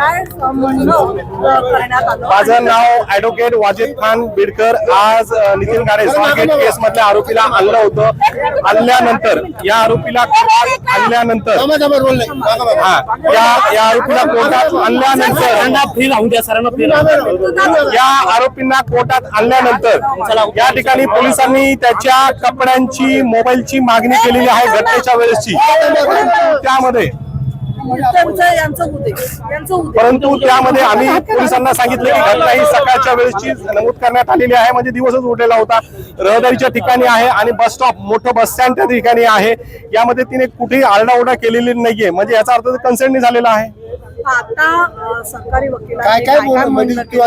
काय म्हणणं माझं नाव ऍडव्होकेट वाजिद खान बिडकर. आज नितीन गाडे स्वारगेट केस मधल्या आरोपीला आणलं होतं. आणल्यानंतर या आरोपीला कोर्टात आणल्यानंतर हा या या आरोपीला कोर्टात आणल्यानंतर फ्री राहून द्या सरांना फ्री या आरोपींना कोर्टाात आणल्यानंतर या ठिकाणी पोलिसांनी त्याच्या कपड्यांची मोबाईलची मागणी केलेली आहे घटनेच्या वेळेसची. त्यामध्ये परंतु त्यामध्ये आम्ही पोलिसांना सांगितले की घटना ही सकाळच्या वेळेसची नमूद करण्यात आलेली आहे. म्हणजे दिवसच उठलेला होता. रहदारीच्या ठिकाणी आहे आणि बस स्टॉप मोठं बस स्टँड त्या ठिकाणी आहे. यामध्ये तिने कुठेही आरडाओरडा केलेली नाहीये. म्हणजे याचा अर्थ कन्सेंट नाही झालेला आहे. आता सरकारी काय काय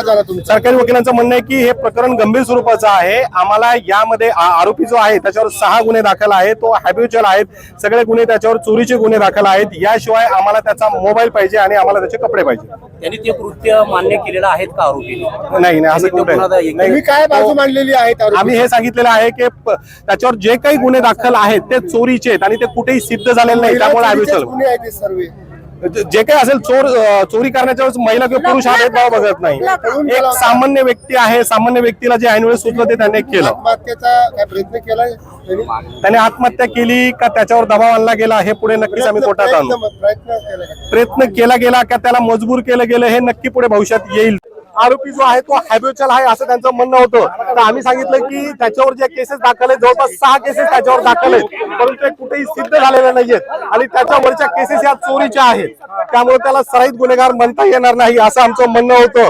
झाला तुमचा? सरकारी वकिलांचं म्हणणं आहे की हे प्रकरण गंभीर स्वरूपाचं आहे. आम्हाला यामध्ये आरोपी जो आहे त्याच्यावर सहा गुन्हे दाखल आहेत. तो हॅबिच्युअल आहेत. सगळे गुन्हे त्याच्यावर चोरीचे गुन्हे दाखल आहेत. याशिवाय आम्हाला त्याचा मोबाईल पाहिजे आणि आम्हाला त्याचे कपडे पाहिजे. त्यांनी ते कृत्य मान्य केलेलं आहेत का आरोपीने? नाही नाही असं कुठे? तुम्ही काय बाजू मांडलेली आहे त्यावर? आम्ही हे सांगितलेलं आहे की प- त्याच्यावर जे काही गुन्हे दाखल आहेत ते चोरीचे आहेत आणि ते कुठेही सिद्ध झालेले नाही. त्यामुळे महिला चोरीचेच हॅबिच्युअल गुन्हे आहेत हे सर्व. जे काही असेल चोर चोरी करण्याच्या वेळेस महिला किंवा पुरुष हा भेदभाव बघत नाही एक सामान्य व्यक्ती आहे सामान्य व्यक्तीला जे ऐनवेळी सुचलं ते त्याने केलं प्रयत्न केलाय त्यांनी? आत्महत्या केली का त्याच्यावर दबाव आणला गेला हे पुढे नक्कीच आम्ही कोर्टात आणू केला? प्रयत्न केला गेला का त्याला मजबूर केलं गेलं हे नक्की पुढे भविष्यात येईल आरोपी जो आहे तो हॅबिच्युअल आहे असं त्यांचं म्हणणं होतं. तर आम्ही सांगितलं की त्याच्यावर जे केसेस दाखल आहेत जवळपास सहा केसेस त्याच्यावर दाखल आहेत. परंतु ते कुठेही सिद्ध झालेले नाहीयेत. आणि त्याच्यावरच्या केसेस या चोरीच्या आहेत. त्यामुळे त्याला सराईत गुन्हेगार म्हणता येणार नाही असं आमचं म्हणणं होतं.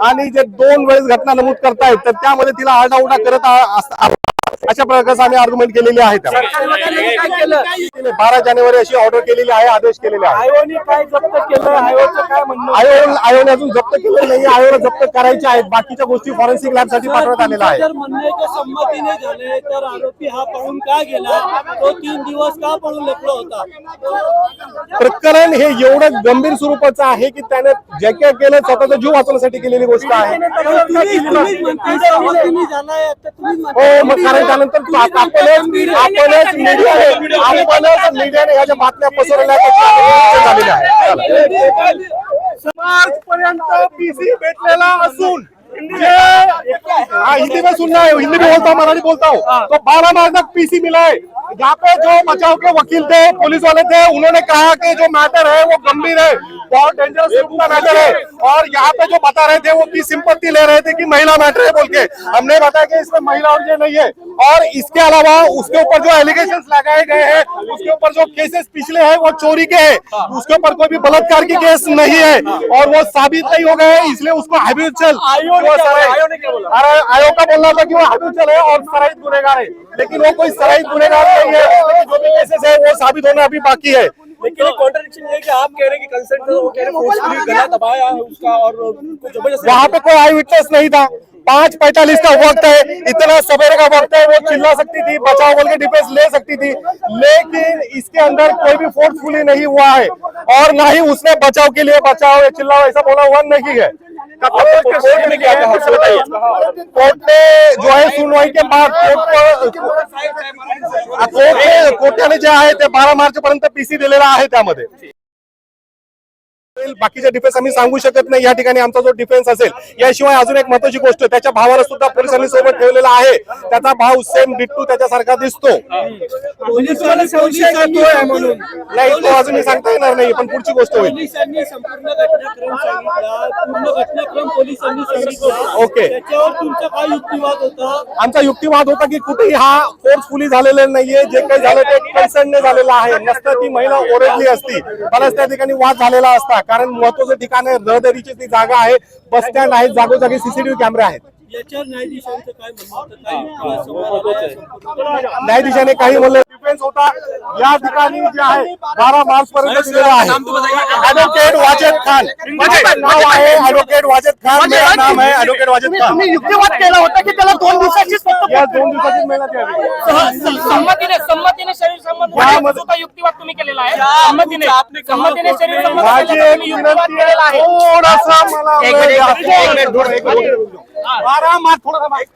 आणि जे दोन वेळेस घटना नमूद करतायत तर त्यामध्ये तिला आरडाओरडा करत अशा प्रकारचं आम्ही आर्ग्युमेंट केलेली आहे. काय केलं? बारा जानेवारी अशी ऑर्डर केलेली आहे आदेश केलेले आहे. आयोनी काय जप्त केलं? आयोचं काय म्हणणं आयोग आयोने अजून जप्त केलेलं नाही आयोला जप्त करायचे आहेत. बाकीच्या गोष्टी फॉरेन्सिक लॅबसाठी पाठवण्यात आलेल्या आहेत. जर म्हणणं आहे की संमतीने झाले तर आरोपी हा पळून का गेला? तो तीन दिवस का पळून लपला होता? प्रकरण हे एवढं गंभीर स्वरूपाचं आहे की त्याने जे काय केलं स्वतःचा जीव वाचवण्यासाठी केलेली गोष्ट आहे. तुम्ही तुम्हीच म्हणताय संमतीने झालाय आता तुम्हीच हो मग कारण त्यानंतर आपणच आपणच मीडियाने आपणच मीडियाने ह्या ज्या बातम्या पसरवल्या मार्च पर्यंत पीसी भेटलेला असून हाँ हिंदी में सुनना है हिंदी में बोलता हूँ मराठी बोलता. हूँ. तो बारह मार्च तक पीसी मिला है यहाँ पे जो बचाव के वकील थे पुलिस वाले थे उन्होंने कहा कि जो मैटर है वो गंभीर है। बहुत डेंजरस रूप का मैटर है और यहाँ पे जो बता रहे थे वो की सिंपत्ति ले रहे थे कि महिला मैटर है बोल के। हमने बताया कि इसमें महिला और ये नहीं है। और इसके अलावा उसके ऊपर जो एलिगेशन लगाए गए हैं उसके ऊपर जो केसेस पिछले हैं वो चोरी के हैं। उसके ऊपर कोई भी बलात्कार की केस नहीं है। और वो साबित नहीं हो गए इसलिए उसको अरे आयोग का बोलना था कि वो हैबिचुअल है और सराइत गुनेगार है। लेकिन वो कोई सराइत गुनेगार नहीं है। जो भी केसेस है वो साबित होना अभी बाकी है। लेकिन कॉन्ट्रडिक्शन ये है कि आप कह रहे हैं कि कंसेंट वो कह रहे फोर्सफुली गला दबाया उसका और वहाँ पे कोई आई विटनेस नहीं था। पाँच पैतालीस का वक्त है इतना सवेरे का वक्त है वो चिल्ला सकती थी बचाव बोल के डिफेंस ले सकती थी। लेकिन इसके अंदर कोई भी फोर्सफुली नहीं हुआ है। और ना ही उसने बचाव के लिए बचाओ या चिल्लाओ ऐसा बोला हुआ नहीं है। कोर्ट में क्या कहा? उसको बताइए। कोर्ट ने जो है सुनवाई के बाद कोर्ट कोर्टाने जे आहे ते बारा मार्च पर्यंत पीसी दिलेला आहे त्यामध्ये. बाकीच्या डिफेन्स आम्ही सांगू शकत नाही. या ठिकाणी आमचा जो डिफेन्स असेल याशिवाय अजून एक महत्वाची गोष्ट त्याच्या भावाला सुद्धा पोलिसांनी सोबत ठेवलेला आहे. त्याचा भाव सेम डिट्टू त्याच्यासारखा दिसतो. नाही तो अजून सांगता येणार नाही पण पुढची गोष्ट होईल. पोलिसांनी संपूर्ण घटनाक्रम सांगितला. पूर्ण घटनाक्रम पोलिसांनी सांगितला. ओके. त्याच्यावर तुमचा काय युक्तिवाद होता? आमचा युक्तिवाद होता की कुठेही हा फोर्सफुली झालेला नाहीये. जे काही झालं ते कन्सर्नने झालेलं आहे. नसतं ती महिला ओरडली असती. बऱ्याच त्या ठिकाणी वाद झालेला असता. कारण महत्वाचं ठिकाण आहे रहदारीची ती जागा आहे. बस स्टँड आहे जागोजागी सीसीटीव्ही कॅमेरे आहेत. न्यायाधीशाने काही म्हणलं डिफेन्स होता या ठिकाणी जे आहे बारा मार्च पर्यंत दिलेला आहे ऍडव्होकेट वाजेद खान। नाव आहे ऍडव्होकेट वाजेद खान मेरा नाम आहे ऍडव्होकेट वाजेद खान। तुम्ही युक्तिवाद केला होता की त्याला दोन दिवसाचीच फक्त या दोन दिवसाची मेहनत संमतीने संमतीने शरीर संबंध युक्तिवाद तुम्ही केलेला आहे. संमतीने संमतीने शरीर संबंध माझी एक विनंती केलेला आहे. थोडासा मला एक वेळ मिनिट, द्या. एक मिनिट, एक मिनिट, एक मिनिट. बारा मार्च झालेलं आहे.